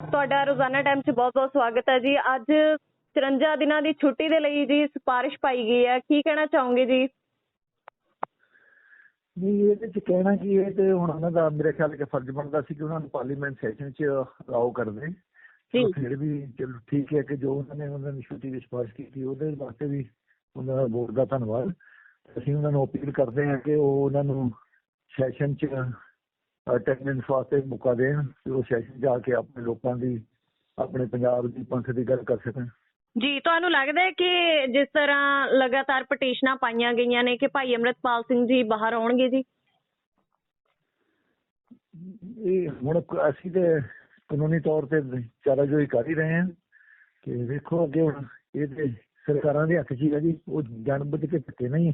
ਤੁਹਾਡਾ ਰੋਜ਼ਾਨਾ ਟਾਈਮ 'ਚ ਬਹੁਤ-ਬਹੁਤ ਸਵਾਗਤ ਹੈ ਜੀ। ਅੱਜ 54 ਦਿਨਾਂ ਦੀ ਛੁੱਟੀ ਦੇ ਲਈ ਜੀ ਸਿਫਾਰਿਸ਼ ਪਾਈ ਗਈ ਹੈ। ਕੀ ਕਹਿਣਾ ਚਾਹੋਗੇ ਜੀ? ਨਹੀਂ ਇਹਦੇ ਚ ਕਹਿਣਾ ਕੀ ਹੈ ਤੇ ਹੁਣ ਉਹਨਾਂ ਦਾ ਮੇਰੇ ਖਿਆਲ ਕਿ ਫਰਜ਼ ਬਣਦਾ ਸੀ ਕਿ ਉਹਨਾਂ ਨੂੰ ਪਾਰਲੀਮੈਂਟ ਸੈਸ਼ਨ ਚ ਅਲਾਉ ਕਰਦੇ ਫਿਰ ਵੀ ਚਲੋ ਠੀਕ ਹੈ ਕਿ ਜੋ ਉਹਨਾਂ ਨੇ ਉਹਨਾਂ ਦੀ ਛੁੱਟੀ ਦੀ ਸਿਫਾਰਿਸ਼ ਕੀਤੀ ਉਹਦੇ ਵਾਸਤੇ ਵੀ ਉਹਨਾਂ ਦਾ ਬੋਰਡ ਦਾ ਧੰਨਵਾਦ। ਅਸੀਂ ਉਹਨਾਂ ਨੂੰ ਅਪੀਲ ਕਰਦੇ ਹਾਂ ਕਿ ਉਹ ਉਹਨਾਂ ਨੂੰ ਸੈਸ਼ਨ ਚ ਅਟੈਂਡੈਂਸ ਵਾਸਤੇ ਮੌਕਾ ਦੇਣ ਤੇ ਉਹ ਸੈਸ਼ਨ ਜਾ ਕੇ ਆਪਣੇ ਲੋਕਾਂ ਦੀ ਆਪਣੇ ਪੰਜਾਬ ਦੀ ਪੰਥ ਦੀ ਗੱਲ ਕਰ ਸਕਣ। ਜੀ ਤੁਹਾਨੂੰ ਲੱਗਦਾ ਹੈ ਕਿ ਜਿਸ ਤਰ੍ਹਾਂ ਲਗਾਤਾਰ ਪਟੀਸ਼ਨਾਂ ਪਾਈਆਂ ਗਈਆਂ ਨੇ ਕਿ ਭਾਈ ਅਮਰਤਪਾਲ ਸਿੰਘ ਜੀ ਬਾਹਰ ਆਉਣਗੇ ਜੀ? ਇਹ ਹੁਣ ਕ- ਅਸੀਂ ਤੇ ਕਾਨੂੰਨੀ ਤੌਰ ਤੇ ਚਾਰਾਜੋਈ ਕਰ ਹੀ ਰਹੇ ਹਾਂ ਕਿ ਵੇਖੋ ਅੱਗੇ ਹੁਣ ਇਹ ਤੇ ਸਰਕਾਰਾਂ ਦੇ ਹੱਥ 'ਚ ਹੀ ਹੈ ਜੀ ਉਹ ਜਾਣਬੁੱਝ ਕੇ ਧੱਕੇ ਨਹੀਂ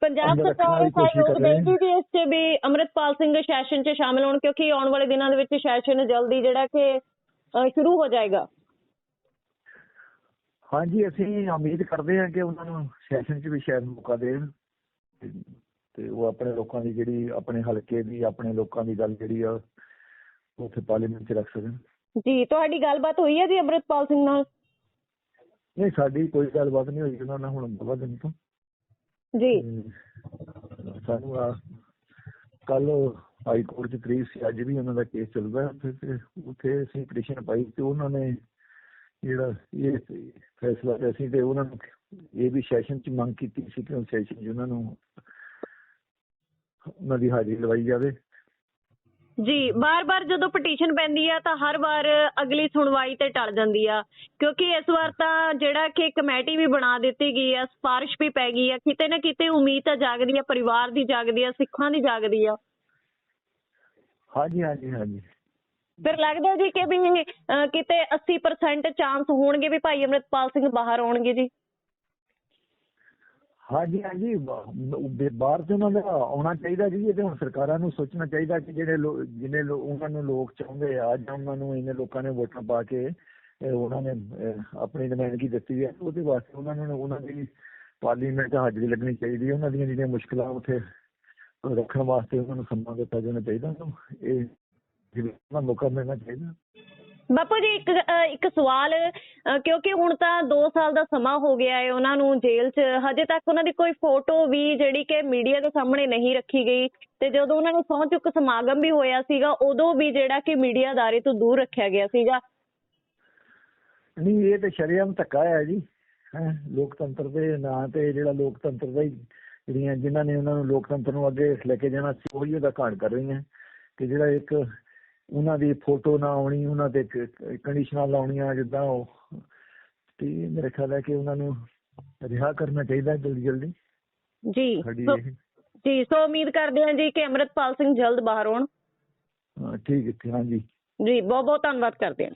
ਪੰਜਾਬ ਸਰਕਾਰ ਵਾਲੀ ਕੋਸ਼ਿਸ਼ ਸਹਿਯੋਗ ਕਰ ਰਹੇ ਦੇਗੀ ਜੀ ਇਸ 'ਚ ਵੀ ਅਮਰਤਪਾਲ ਸਿੰਘ ਸੈਸ਼ਨ 'ਚ ਸ਼ਾਮਲ ਹੋਣ ਕਿਉਂਕਿ ਆਉਣ ਵਾਲੇ ਦਿਨਾਂ ਦੇ ਵਿੱਚ ਸੈਸ਼ਨ ਜਲਦੀ ਜਿਹੜਾ ਕਿ ਸ਼ੁਰੂ ਹੋ ਜਾਏਗਾ। ਹਾਂਜੀ ਅਸੀਂ ਉਮੀਦ ਕਰਦੇ ਹਾਂ ਕਿ ਉਹਨਾਂ ਨੂੰ ਸੈਸ਼ਨ 'ਚ ਵੀ ਸ਼ਾਇਦ ਮੌਕਾ ਦੇਣ। ਤੇ- ਤੇ ਉਹ ਆਪਣੇ ਲੋਕਾਂ ਦੀ ਜਿਹੜੀ ਆਪਣੇ ਹਲਕੇ ਦੀ ਆਪਣੇ ਲੋਕਾਂ ਦੀ ਗੱਲ ਜਿਹੜੀ ਆ ਉੱਥੇ ਪਾਰਲੀਮੈਂਟ 'ਚ ਰੱਖ ਸਕਣ। ਜੀ ਤੁਹਾਡੀ ਗੱਲਬਾਤ ਹੋਈ ਹੈ ਜੀ ਅਮਰਤਪਾਲ ਸਿੰਘ ਨਾਲ? ਨਹੀਂ ਸਾਡੀ ਕੋਈ ਗੱਲਬਾਤ ਨਹੀਂ ਹੋਈ ਉਹਨਾਂ ਨਾਲ ਹੁਣ ਬਹੁਤ ਦਿਨ ਤੋਂ। ਜੀ। ਸਾਨੂੰ ਆ ਕੱਲ ਹਾਈ ਕੋਰਟ ਚ ਤਰੀਕ ਸੀ, ਅੱਜ ਵੀ ਉਹਨਾਂ ਦਾ ਕੇਸ ਚੱਲਦਾ ਹੈ ਤੇ ਉੱਥੇ ਅਸੀਂ ਪਟੀਸ਼ਨ ਪਾਈ ਤੇ ਉਹਨਾਂ ਨੇ ਜਿਹੜਾ ਇਹ ਫੈਸਲਾ ਲਿਆ ਸੀ ਤੇ ਉਹਨਾਂ ਨੂੰ ਇਹ ਵੀ ਸੈਸ਼ਨ ਚ ਮੰਗ ਕੀਤੀ ਸੀ ਕਿ ਉਹ ਸੈਸ਼ਨ 'ਚ ਨੂੰ ਉਹਨਾਂ ਦੀ ਹਾਜ਼ਰੀ ਲਵਾਈ ਜਾਵੇ। ਜੀ ਬਾਰ-ਬਾਰ ਜਦੋਂ ਪਟੀਸ਼ਨ ਪੈਂਦੀ ਆ ਤਾਂ ਹਰ ਵਾਰ ਅਗਲੀ ਸੁਣਵਾਈ ਤੇ ਟਲ ਜਾਂਦੀ ਆ। ਕਿਉਂਕਿ ਇਸ ਵਾਰ ਤਾਂ ਜਿਹੜਾ ਕਿ ਕਮੇਟੀ ਵੀ ਬਣਾ ਦਿੱਤੀ ਗਈ ਆ ਸਿਫਾਰਿਸ਼ ਵੀ ਪੈ ਗਈ ਆ ਕਿਤੇ ਨਾ ਕਿਤੇ ਉਮੀਦ ਤਾਂ ਜਾਗਦੀ ਆ ਪਰਿਵਾਰ ਦੀ ਜਾਗਦੀ ਆ ਸਿੱਖਾਂ ਦੀ ਜਾਗਦੀ ਆ। ਹਾਂਜੀ ਹਾਂਜੀ ਹਾਂਜੀ। ਫਿਰ ਲੱਗਦਾ ਜੀ ਕਿ ਵੀ ਅਹ, ਕਿਤੇ 80% ਚਾਂਸ ਹੋਣਗੇ ਵੀ ਭਾਈ ਅਮਰਿਤਪਾਲ ਸਿੰਘ ਬਾਹਰ ਆਉਣਗੇ ਜੀ। ਹਾਂਜੀ ਹਾਂਜੀ। ਬਾਹਰ ਤੋਂ ਉਹਨਾਂ ਦਾ ਆਉਣਾ ਚਾਹੀਦਾ ਜੀ, ਇਹ ਤੇ ਹੁਣ ਸਰਕਾਰਾਂ ਨੂੰ ਸੋਚਣਾ ਚਾਹੀਦਾ ਕਿ ਜਿਹੜੇ ਲੋ- ਉਹਨਾਂ ਨੂੰ ਲੋਕ ਚਾਹੁੰਦੇ ਆ, ਜਾਂ ਉਹਨਾਂ ਨੂੰ ਇਹਨੇ ਲੋਕਾਂ ਨੇ ਵੋਟਾਂ ਪਾ ਕੇ ਉਹਨਾਂ ਨੇ ਆਪਣੀ ਨੁਮਾਇੰਦਗੀ ਦਿੱਤੀ ਹੈ ਉਹਦੇ ਵਾਸਤੇ ਉਹਨਾਂ ਨੂੰ, ਉਹਨਾਂ ਦੀ ਪਾਰਲੀਮੈਂਟ ਹਾਜ਼ਰੀ ਲੱਗਣੀ ਚਾਹੀਦੀ ਹੈ। ਉਹਨਾਂ ਦੀਆਂ ਜਿਹੜੀਆਂ ਮੁਸ਼ਕਲਾਂ ਉੱਥੇ ਰੱਖਣ ਵਾਸਤੇ ਉਹਨਾਂ ਨੂੰ ਸਮਾਂ ਦਿੱਤਾ ਜਾਣਾ ਚਾਹੀਦਾ। ਉਹਨੂੰ ਇਹ ਜਿਹੜਾ ਨੂੰ ਮੌਕਾ ਮਿਲਣਾ ਚਾਹੀਦਾ। ਬਾਪੂ ਜੀ, ਇੱਕ ਇੱਕ ਸਵਾਲ ਕਿਉਂਕਿ ਹੁਣ ਤਾਂ 2 ਸਾਲ ਦਾ ਸਮਾਂ ਹੋ ਗਿਆ ਹੈ ਉਹਨਾਂ ਨੂੰ ਜੇਲ੍ਹ 'ਚ, ਹਜੇ ਤੱਕ ਉਹਨਾਂ ਦੀ ਕੋਈ ਫੋਟੋ ਵੀ ਜਿਹੜੀ ਕਿ ਮੀਡੀਆ ਦੇ ਸਾਹਮਣੇ ਨਹੀਂ ਰੱਖੀ ਗਈ ਤੇ ਜਦੋਂ ਉਹਨਾਂ ਨੂੰ ਸਹੁੰ ਚੁੱਕ ਸਮਾਗਮ ਵੀ ਹੋਇਆ ਸੀਗਾ, ਉਦੋਂ ਵੀ ਜਿਹੜਾ ਕਿ ਮੀਡੀਆ ਅਦਾਰੇ ਤੋਂ ਦੂਰ ਰੱਖਿਆ ਗਿਆ ਸੀਗਾ। ਨਹੀਂ, ਇਹ ਤੇ ਸ਼ਰੇਆਮ ਧੱਕਾ ਹੈ ਜੀ ਲੋਕਤੰਤਰ ਦੇ ਨਾਂ ਤੇ ਜਿਹੜਾ ਲੋਕਤੰਤਰ ਦਾ ਹੀ ਜਿਹੜੀਆਂ, ਜਿਨ੍ਹਾਂ ਨੇ ਉਹਨਾਂ ਨੂੰ ਲੋਕਤੰਤਰ ਨੂੰ ਅੱਗੇ ਲੈ ਕੇ ਜਾਣਾ ਸੀ, ਉਹੀ ਉਹਦਾ ਘਾਣ ਕਰ ਰਹੀਆਂ। ਕਿ ਜਿਹੜਾ ਇੱਕ ਉਹਨਾਂ ਦੀ ਫੋਟੋ ਨਾ ਆਉਣੀ ਉਹਨਾਂ ਤੇ ਕੰਡੀਸ਼ਨਾਂ ਲਾਉਣੀਆਂ ਜਿੱਦਾਂ ਉਹ। ਤੇ ਮੇਰੇ ਖਿਆਲ ਹੈ ਕਿ ਉਹਨਾਂ ਨੂੰ ਰਿਹਾ ਕਰਨਾ ਚਾਹੀਦਾ ਜਲਦੀ ਜਲਦੀ। ਜੀ। ਜੀ ਸੋ ਉਮੀਦ ਕਰਦੇ ਹਾਂ ਜੀ ਕਿ ਅਮਰਿਤਪਾਲ ਸਿੰਘ ਜਲਦ ਬਾਹਰ ਆਉਣ। ਹਾਂ, ਠੀਕ ਹੈ ਹਾਂਜੀ। ਜੀ ਬਹੁਤ ਬਹੁਤ ਧੰਨਵਾਦ ਕਰਦੇ ਹਾਂ।